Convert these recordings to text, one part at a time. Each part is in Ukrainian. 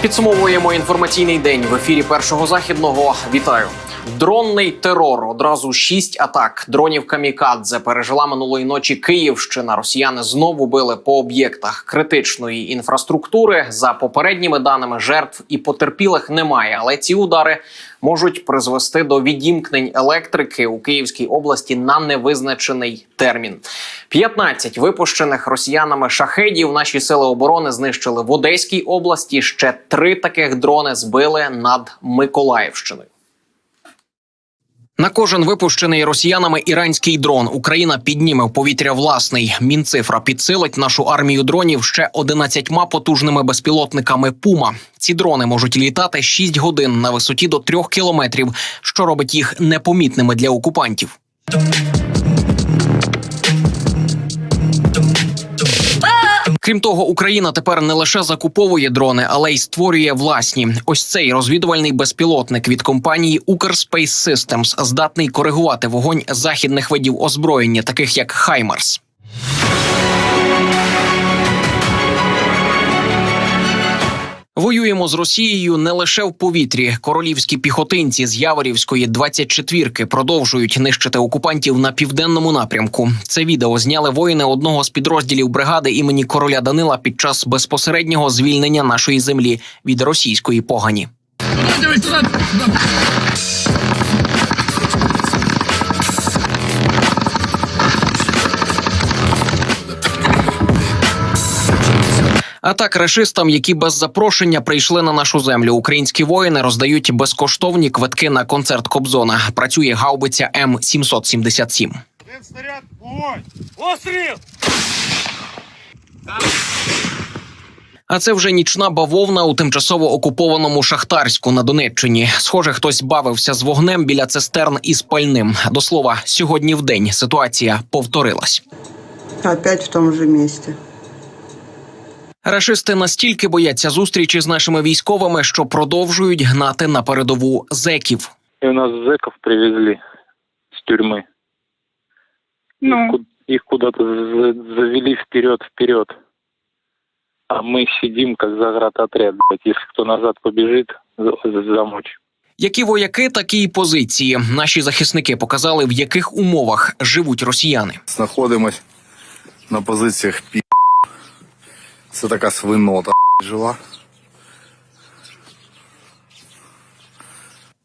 Підсумовуємо інформаційний день в ефірі першого західного. Вітаю. Дронний терор. Одразу шість атак дронів камікадзе пережила минулої ночі Київщина. Росіяни знову били по об'єктах критичної інфраструктури. За попередніми даними жертв і потерпілих немає, але ці удари можуть призвести до відімкнень електрики у Київській області на невизначений термін. 15 випущених росіянами шахедів наші сили оборони знищили в Одеській області. Ще три таких дрони збили над Миколаївщиною. На кожен випущений росіянами іранський дрон Україна підніме в повітря власний. Мінцифра підсилить нашу армію дронів ще 11 потужними безпілотниками Пума. Ці дрони можуть літати 6 годин на висоті до 3 кілометрів, що робить їх непомітними для окупантів. Крім того, Україна тепер не лише закуповує дрони, але й створює власні. Ось цей розвідувальний безпілотник від компанії Укрспейс Systems здатний коригувати вогонь західних видів озброєння, таких як Хаймарс. Воюємо з Росією не лише в повітрі. Королівські піхотинці з Яворівської 24-ки продовжують нищити окупантів на південному напрямку. Це відео зняли воїни одного з підрозділів бригади імені короля Данила під час безпосереднього звільнення нашої землі від російської погані. А так рашистам, які без запрошення прийшли на нашу землю, українські воїни роздають безкоштовні квитки на концерт Кобзона. Працює гаубиця М 777 Один снаряд! А це вже нічна бавовна у тимчасово окупованому Шахтарську на Донеччині. Схоже, хтось бавився з вогнем біля цистерн із пальним. До слова, сьогодні в день ситуація повторилась. Опять в том же месте. Рашисти настільки бояться зустрічі з нашими військовими, що продовжують гнати на передову зеків. И у нас зэков привезли с тюрьмы. Ну, Их, ку- их куда-то за- завели вперед-вперед. А мы сидим, как заградотряд. блядь. Если кто назад побежит, за- за- замочь. Які вояки, такі й позиції. Наші захисники показали, в яких умовах живуть росіяни. знаходимось на позиціях пі. Це така свинота жила.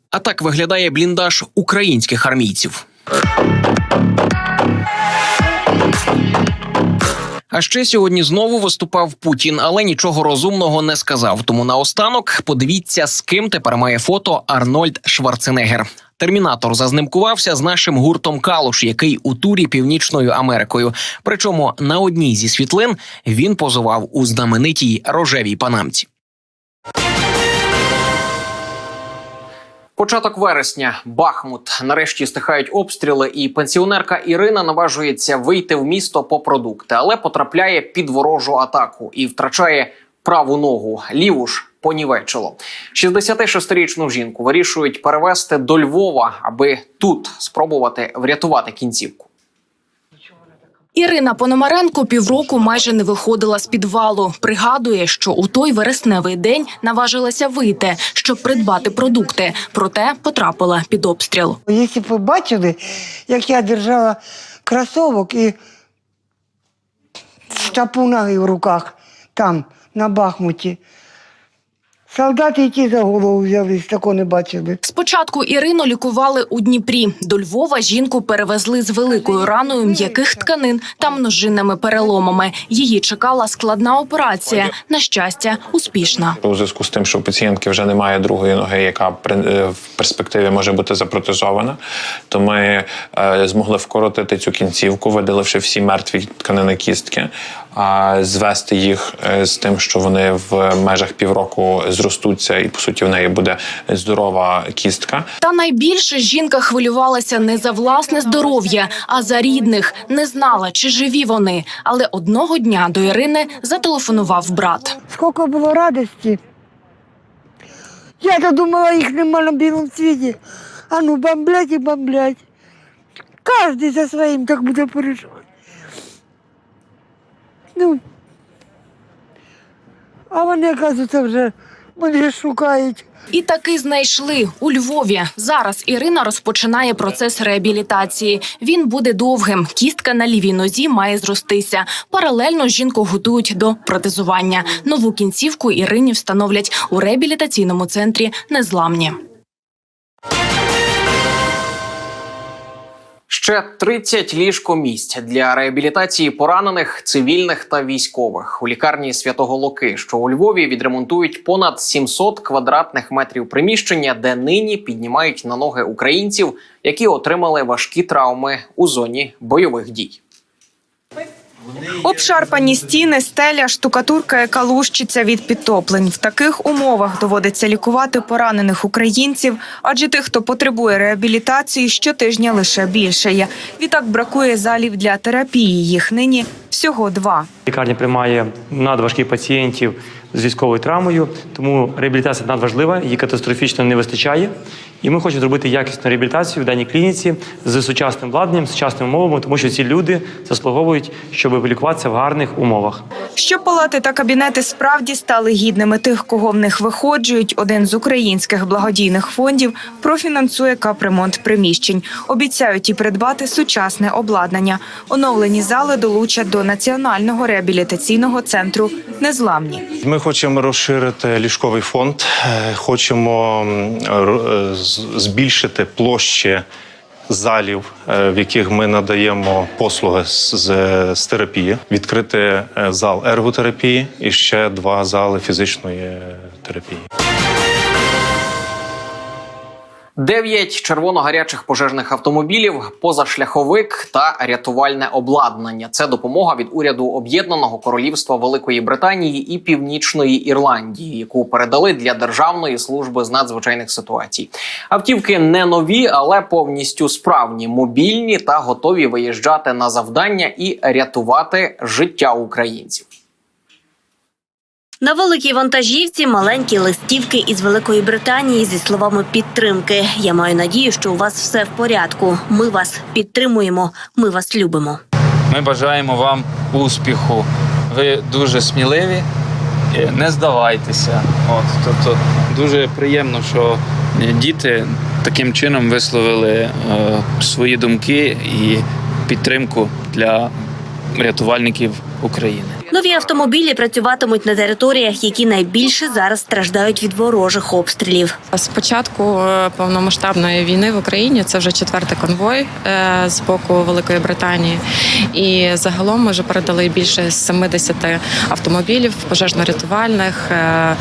А так виглядає бліндаж українських армійців. А ще сьогодні знову виступав Путін, але нічого розумного не сказав. Тому наостанок подивіться, з ким тепер має фото Арнольд Шварценеггер. Термінатор зазнимкувався з нашим гуртом Калуш, який у турі Північною Америкою. Причому на одній зі світлин він позував у знаменитій рожевій панамці. Початок вересня, Бахмут. Нарешті стихають обстріли, і пенсіонерка Ірина наважується вийти в місто по продукти, але потрапляє під ворожу атаку і втрачає праву ногу. Ліву ж понівечило. 66-річну жінку вирішують перевезти до Львова, аби тут спробувати врятувати кінцівку. Ірина Пономаренко півроку майже не виходила з підвалу. Пригадує, що у той вересневий день наважилася вийти, щоб придбати продукти, проте потрапила під обстріл. Якщо б ви бачили, як я держала кросовок і стопу ноги в руках там, на Бахмуті. Солдати, які за голову взялись, такого не бачили. Спочатку Ірину лікували у Дніпрі. До Львова жінку перевезли з великою раною м'яких тканин та множинними переломами. Її чекала складна операція. На щастя, успішна. у зв'язку з тим, що у пацієнтки вже немає другої ноги, яка при- е, в перспективі може бути запротезована, то ми е, змогли вкоротити цю кінцівку, видаливши всі мертві тканини кістки, а звести їх е, з тим, що вони в межах півроку зростуться, і по суті в неї буде здорова кістка. Та найбільше жінка хвилювалася не за власне здоров'я, а за рідних. Не знала, чи живі вони. Але одного дня до Ірини зателефонував брат. Скільки було радості, Я-то думала, їх нема на білому світі. А ну бомблять і бомблять. Кожен за своїм так буде переживати. Ну, а вони, оказується, вже мене шукають. І таки знайшли у Львові. Зараз Ірина розпочинає процес реабілітації. Він буде довгим. Кістка на лівій нозі має зростися. Паралельно жінку готують до протезування. Нову кінцівку Ірині встановлять у реабілітаційному центрі Незламні. Ще 30 ліжкомісць для реабілітації поранених цивільних та військових у лікарні Святого Луки, що у Львові відремонтують понад 700 квадратних метрів приміщення, де нині піднімають на ноги українців, які отримали важкі травми у зоні бойових дій. Обшарпані стіни, стеля, штукатурка, яка лущиться від підтоплень. В таких умовах доводиться лікувати поранених українців, адже тих, хто потребує реабілітації, щотижня лише більшає. Відтак бракує залів для терапії. Їх нині всього два. Лікарня приймає надважких пацієнтів з військовою травмою, тому реабілітація надважлива, її катастрофічно не вистачає. І ми хочемо зробити якісну реабілітацію в даній клініці з сучасним владнанням, сучасними умовами, тому що ці люди заслуговують, щоб лікуватися в гарних умовах. Що палати та кабінети справді стали гідними тих, кого в них виходжують. Один з українських благодійних фондів профінансує капремонт приміщень. Обіцяють і придбати сучасне обладнання. Оновлені зали долучать до національного реабілітаційного центру Незламні. Ми хочемо розширити ліжковий фонд, е, хочемо е, збільшити площі залів, е, в яких ми надаємо послуги з, з- терапії, відкрити зал ерготерапії і ще два зали фізичної терапії. Дев'ять червоно-гарячих пожежних автомобілів, позашляховик та рятувальне обладнання. Це допомога від уряду Об'єднаного Королівства Великої Британії і Північної Ірландії, яку передали для Державної служби з надзвичайних ситуацій. Автівки не нові, але повністю справні, мобільні та готові виїжджати на завдання і рятувати життя українців. На великій вантажівці маленькі листівки із Великої Британії зі словами підтримки. Я маю надію, що у вас все в порядку. Ми вас підтримуємо. Ми вас любимо. Ми бажаємо вам успіху. Ви дуже сміливі, е, не здавайтеся. От, тобто дуже приємно, що е, діти таким чином висловили е, свої думки і підтримку для рятувальників України. Нові автомобілі працюватимуть на територіях, які найбільше зараз страждають від ворожих обстрілів. З початку е, повномасштабної війни в Україні це вже четвертий конвой е, з боку Великої Британії. І загалом ми вже передали більше 70 автомобілів, пожежно-рятувальних, е,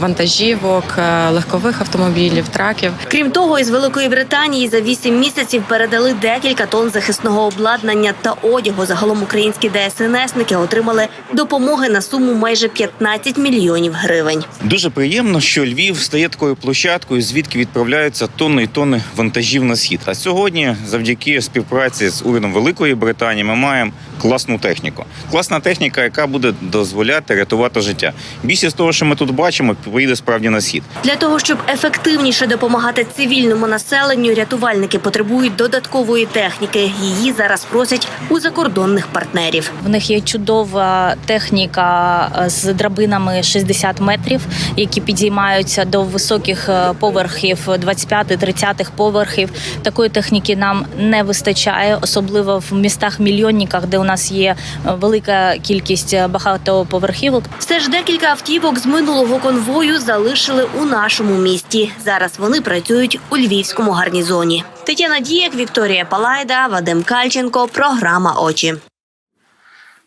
вантажівок, легкових автомобілів, траків. Крім того, із Великої Британії за вісім місяців передали декілька тонн захисного обладнання та одягу. Загалом українські ДСНСники отримали допомоги на суму майже 15 мільйонів гривень. Дуже приємно, що Львів стає такою площадкою, звідки відправляються тонни і тонни вантажів на схід. А сьогодні, завдяки співпраці з урядом Великої Британії, ми маємо класну техніку. Класна техніка, яка буде дозволяти рятувати життя. Більшість того, що ми тут бачимо, поїде справді на схід. Для того щоб ефективніше допомагати цивільному населенню, рятувальники потребують додаткової техніки. Її зараз просять у закордонних партнерів. В них є чудова техніка е, з драбинами 60 метрів, які підіймаються до високих е, поверхів 25-30 поверхів. Такої техніки нам не вистачає, особливо в містах-мільйонниках, де у нас є е, велика кількість е, багатоповерхівок. Все ж декілька автівок з минулого конвою залишили у нашому місті. Зараз вони працюють у львівському гарнізоні. Тетяна Дієк, Вікторія Палайда, Вадим Кальченко. Програма Очі.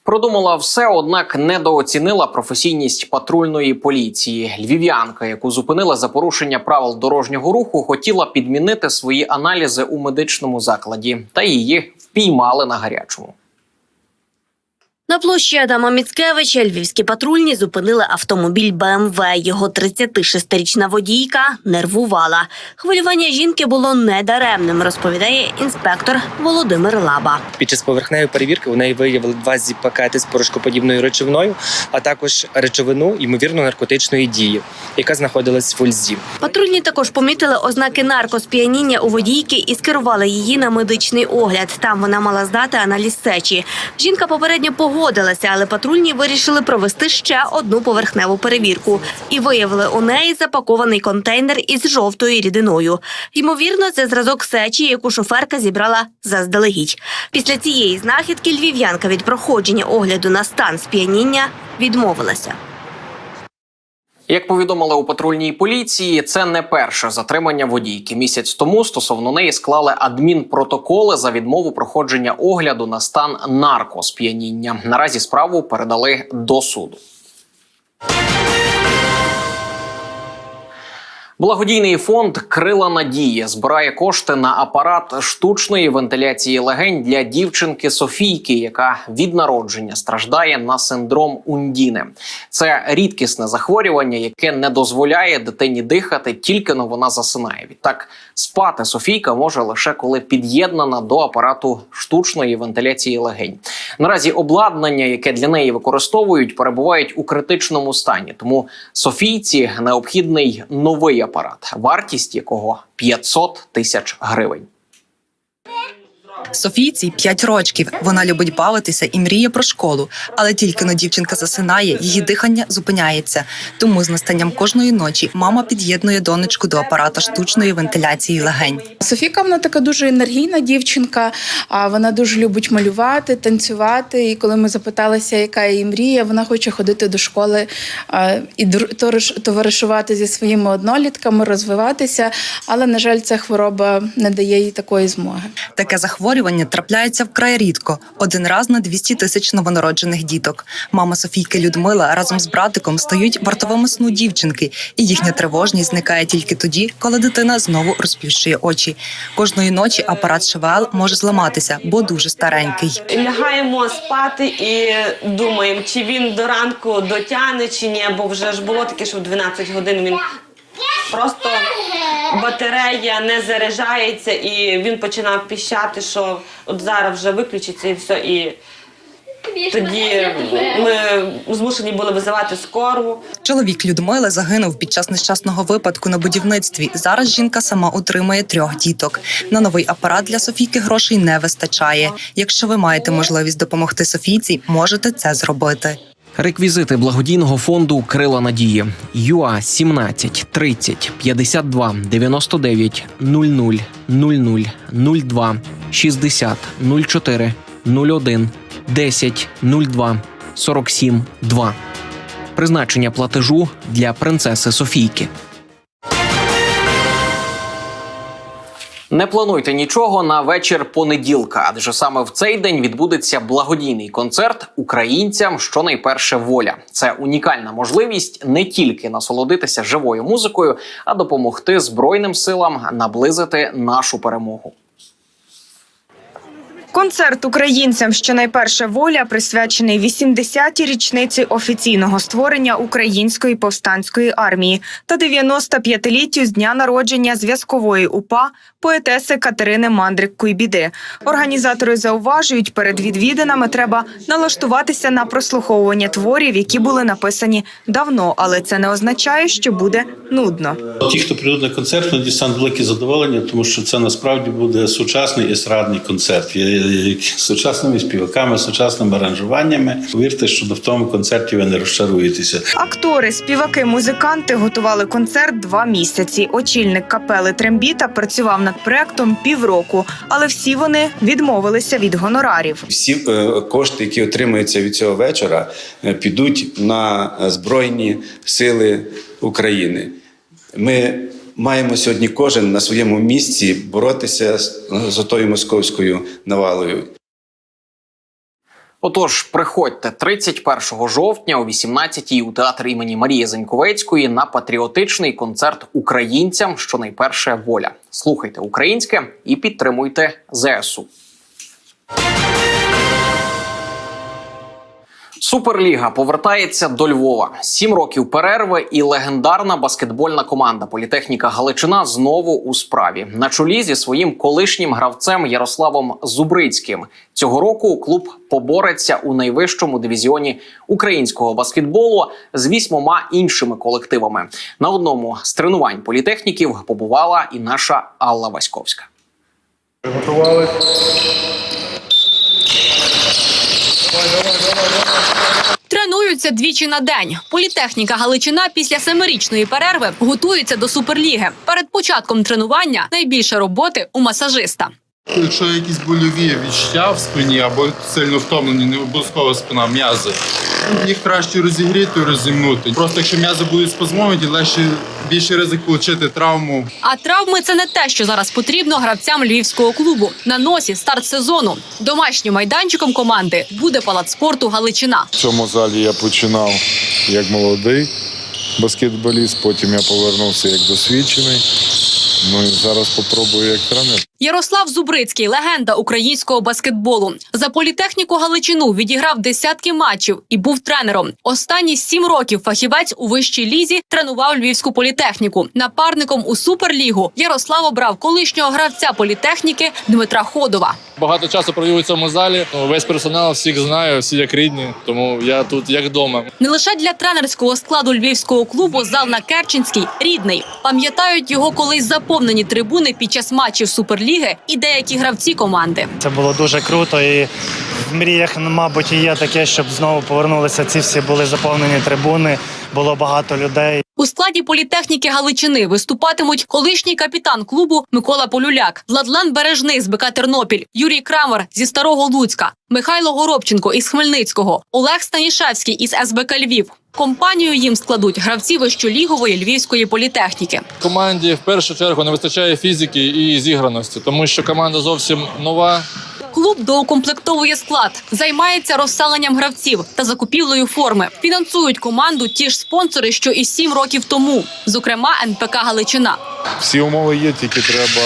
Продумала все, однак недооцінила професійність патрульної поліції. Львів'янка, яку зупинила за порушення правил дорожнього руху, хотіла підмінити свої аналізи у медичному закладі, та її впіймали на гарячому. На площі Адама Міцкевича львівські патрульні зупинили автомобіль БМВ. Його 36-річна водійка нервувала. Хвилювання жінки було недаремним, розповідає інспектор Володимир Лаба. Під час поверхневої перевірки у неї виявили два зіп-пакети з порошкоподібною речовиною, а також речовину ймовірно наркотичної дії. яка знаходилась в Ульзі. Патрульні також помітили ознаки наркосп'яніння у водійки і скерували її на медичний огляд. Там вона мала здати аналіз сечі. Жінка попередньо погодилася, але патрульні вирішили провести ще одну поверхневу перевірку і виявили у неї запакований контейнер із жовтою рідиною. Ймовірно, це зразок сечі, яку шоферка зібрала заздалегідь. Після цієї знахідки львів'янка від проходження огляду на стан сп'яніння відмовилася. Як повідомили у патрульній поліції, це не перше затримання водійки. Місяць тому стосовно неї склали адмінпротоколи за відмову проходження огляду на стан наркосп'яніння. Наразі справу передали до суду. Благодійний фонд Крила Надії збирає кошти на апарат штучної вентиляції легень для дівчинки Софійки, яка від народження страждає на синдром Ундіне. Це рідкісне захворювання, яке не дозволяє дитині дихати, тільки но вона засинає. Відтак спати Софійка може лише коли під'єднана до апарату штучної вентиляції легень. Наразі обладнання, яке для неї використовують, перебувають у критичному стані. Тому Софійці необхідний новий апарат, вартість якого 500 тисяч гривень. Софійці 5 років. Вона любить бавитися і мріє про школу. Але тільки но дівчинка засинає, її дихання зупиняється. Тому з настанням кожної ночі мама під'єднує донечку до апарата штучної вентиляції легень. Софіка вона така дуже енергійна дівчинка. А вона дуже любить малювати, танцювати. І коли ми запиталися, яка її мрія, вона хоче ходити до школи і товаришувати зі своїми однолітками, розвиватися. Але на жаль, ця хвороба не дає їй такої змоги. Таке захворювання трапляється вкрай рідко один раз на 200 тисяч новонароджених діток. Мама Софійки Людмила разом з братиком стають вартовими сну дівчинки, і їхня тривожність зникає тільки тоді, коли дитина знову розплющує очі. Кожної ночі апарат ШВЛ може зламатися, бо дуже старенький. Лягаємо спати і думаємо, чи він до ранку дотягне, чи ні, бо вже ж було таке, що в 12 годин він просто батарея не заряджається, і він починав піщати, що от зараз вже виключиться і все. І тоді ми змушені були визивати скору. Чоловік Людмили загинув під час нещасного випадку на будівництві. Зараз жінка сама утримує трьох діток. На новий апарат для Софійки грошей не вистачає. Якщо ви маєте можливість допомогти Софійці, можете це зробити. Реквізити благодійного фонду Крила Надії ЮА 17 30 52 99 00 00 02 60 04 01 10 02 47 2. Призначення платежу для принцеси Софійки. Не плануйте нічого на вечір понеділка, адже саме в цей день відбудеться благодійний концерт українцям, що найперше воля. Це унікальна можливість не тільки насолодитися живою музикою, а допомогти збройним силам наблизити нашу перемогу. Концерт українцям, що найперше воля, присвячений 80-й річниці офіційного створення української повстанської армії та 95-літтю з дня народження зв'язкової УПА поетеси Катерини Мандрик Куйбіди. Організатори зауважують, перед відвідинами треба налаштуватися на прослуховування творів, які були написані давно, але це не означає, що буде нудно. Ті, хто прийдуть на концерт, вони дістануть велике задоволення, тому що це насправді буде сучасний естрадний концерт. Сучасними співаками, сучасними аранжуваннями. Повірте, що в тому концерті ви не розчаруєтеся. Актори, співаки, музиканти готували концерт два місяці. Очільник капели Трембіта працював над проектом півроку, але всі вони відмовилися від гонорарів. Всі е, кошти, які отримуються від цього вечора, е, підуть на Збройні Сили України. Ми маємо сьогодні кожен на своєму місці боротися з, отою московською навалою. Отож, приходьте 31 жовтня о 18-й у театрі імені Марії Заньковецької на патріотичний концерт українцям, що найперше воля. Слухайте українське і підтримуйте ЗСУ. Суперліга повертається до Львова. Сім років перерви, і легендарна баскетбольна команда Політехніка Галичина знову у справі на чолі зі своїм колишнім гравцем Ярославом Зубрицьким. Цього року клуб побореться у найвищому дивізіоні українського баскетболу з вісьмома іншими колективами. На одному з тренувань політехніків побувала і наша Алла Васьковська. Готували. Тренуються двічі на день. Політехніка Галичина після семирічної перерви готується до суперліги. Перед початком тренування найбільше роботи у масажиста. Якщо якісь больові відчуття в спині або сильно втомлені, не обов'язково спина, м'язи. Їх краще розігріти, розімнути. Просто якщо м'язи будуть спазмовані, легше більше ризик отримати травму. А травми це не те, що зараз потрібно гравцям львівського клубу. На носі старт сезону. Домашнім майданчиком команди буде палац спорту Галичина. В цьому залі я починав як молодий баскетболіст, потім я повернувся як досвідчений. Ну і зараз попробую як тренер. Ярослав Зубрицький легенда українського баскетболу. За політехніку Галичину відіграв десятки матчів і був тренером. Останні сім років фахівець у вищій лізі тренував львівську політехніку. Напарником у суперлігу Ярослав обрав колишнього гравця політехніки Дмитра Ходова. Багато часу провів у цьому залі. Весь персонал всіх знаю, всі як рідні, тому я тут як вдома. Не лише для тренерського складу львівського клубу зал на Керченській рідний. Пам'ятають його колись заповнені трибуни під час матчів суперліги і деякі гравці команди. Це було дуже круто, і в мріях, мабуть, є таке, щоб знову повернулися. Ці всі були заповнені трибуни, було багато людей. У складі політехніки Галичини виступатимуть колишній капітан клубу Микола Полюляк, Владлен Бережний з БК Тернопіль, Юрій Крамер зі Старого Луцька, Михайло Горобченко із Хмельницького, Олег Станішевський із СБК Львів. Компанію їм складуть гравці вищолігової львівської політехніки. Команді в першу чергу не вистачає фізики і зіграності, тому що команда зовсім нова. Клуб доукомплектовує склад, займається розселенням гравців та закупівлею форми. Фінансують команду ті ж спонсори, що і сім років тому, зокрема НПК Галичина. Всі умови є, тільки треба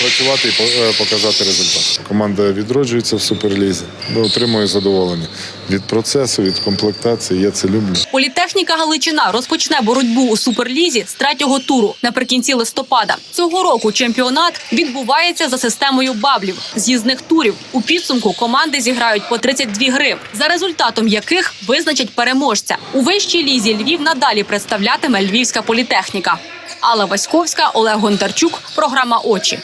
працювати і е, показати результат. Команда відроджується в суперлізі, отримує задоволення від процесу, від комплектації. Я це люблю. Політехніка Галичина розпочне боротьбу у суперлізі з третього туру наприкінці листопада. Цього року чемпіонат відбувається за системою баблів з'їзних турів. У підсумку команди зіграють по 32 гри, за результатом яких визначать переможця. У вищій лізі Львів надалі представлятиме львівська політехніка. Алла Васьковська, Олег Гонтарчук. Програма Очі.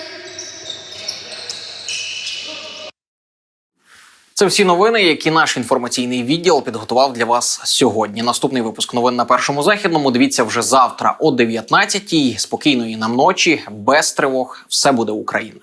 Це всі новини, які наш інформаційний відділ підготував для вас сьогодні. Наступний випуск новин на першому західному. Дивіться вже завтра о 19-й. Спокійної нам ночі, без тривог. Все буде Україна.